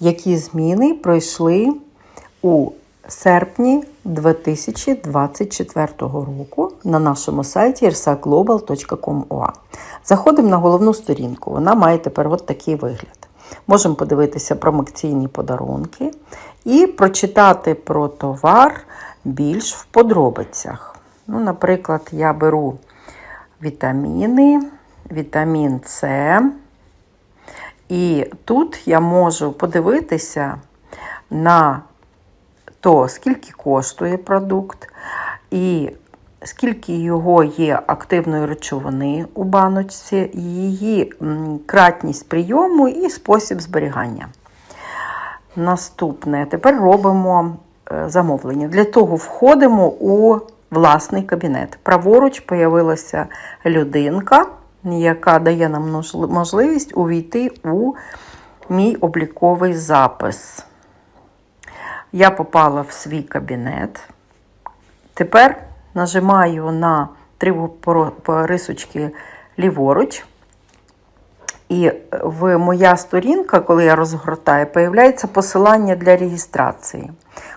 які зміни пройшли у серпні 2024 року на нашому сайті irsaglobal.com.ua. Заходимо на головну сторінку. Вона має тепер от такий вигляд. Можемо подивитися промокційні подарунки і прочитати про товар більш в подробицях. Ну, Наприклад, я беру вітаміни, вітамін С. І тут я можу подивитися на то, скільки коштує продукт, і скільки його є активної речовини у баночці, її кратність прийому і спосіб зберігання. Наступне, тепер робимо е, замовлення. Для того входимо у власний кабінет. Праворуч появилася людинка, яка дає нам можливість увійти у мій обліковий запис. Я попала в свій кабінет. Тепер нажимаю на три рисочки ліворуч. І в моя сторінка, коли я розгортаю, появляється посилання для реєстрації.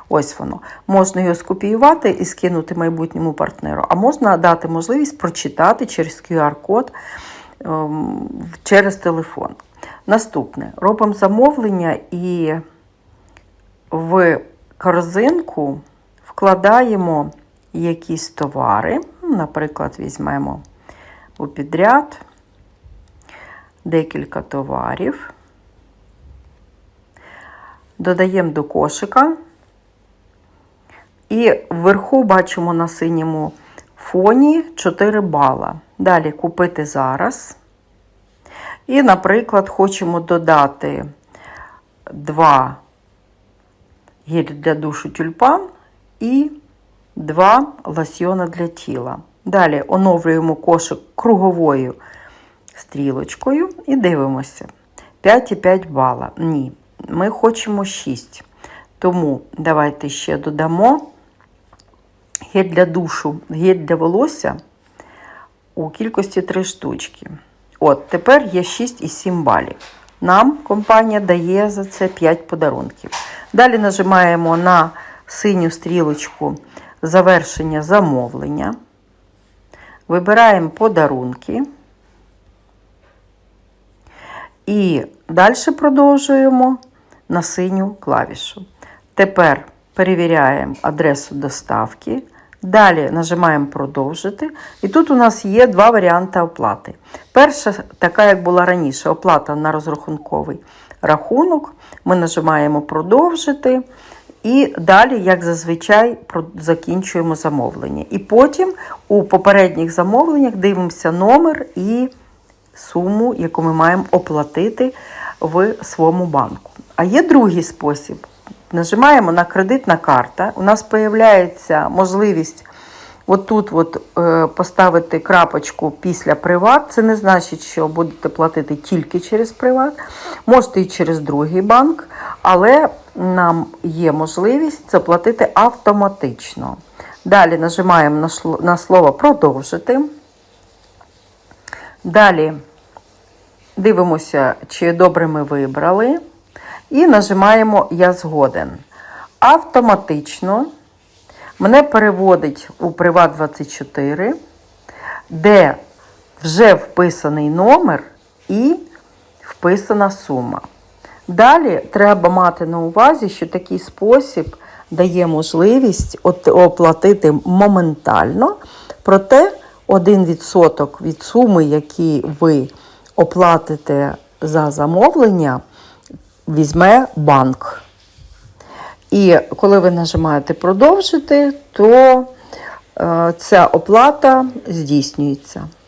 Ось воно. Можна його скопіювати і скинути майбутньому партнеру, а можна дати можливість прочитати через QR-код ем, через телефон. Наступне. Робимо замовлення і в корзинку вкладаємо якісь товари. Ну, Наприклад, візьмемо у підряд декілька товарів. Додаємо до кошика. І вверху бачимо на синьому фоні 4 бала. Далі купити зараз. І, наприклад, хочемо додати 2 гель для душу тюльпан і 2 лосьйона для тіла. Далі оновлюємо кошик круговою стрілочкою і дивимося. 5,5 бала. Ні, ми хочемо 6. Тому давайте ще додамо гель для душу, гель для волосся у кількості 3 штучки. От, тепер є 6 і 7 балів. Нам компанія дає за це 5 подарунків. Далі нажимаємо на синю стрілочку завершення замовлення. Вибираємо подарунки. І далі продовжуємо на синю клавішу. Тепер перевіряємо адресу доставки. Далі нажимаємо продовжити. І тут у нас є два варіанти оплати. Перша, така, як була раніше, оплата на розрахунковий рахунок. Ми нажимаємо продовжити. І далі, як зазвичай, закінчуємо замовлення. І потім у попередніх замовленнях дивимося номер і суму, яку ми маємо оплатити в своєму банку. А є другий спосіб. Нажимаємо на кредитна карта. У нас з'являється можливість отут от, е, поставити крапочку після приват. Це не значить, що будете платити тільки через приват. Можете і через другий банк, але нам є можливість це платити автоматично. Далі нажимаємо на слово продовжити. Далі дивимося, чи добре ми вибрали. І нажимаємо Я згоден. Автоматично мене переводить у Приват24, де вже вписаний номер і вписана сума. Далі треба мати на увазі, що такий спосіб дає можливість оплатити моментально, проте 1% від суми, які ви оплатите за замовлення, візьме банк. І коли ви нажимаєте продовжити, то е, ця оплата здійснюється.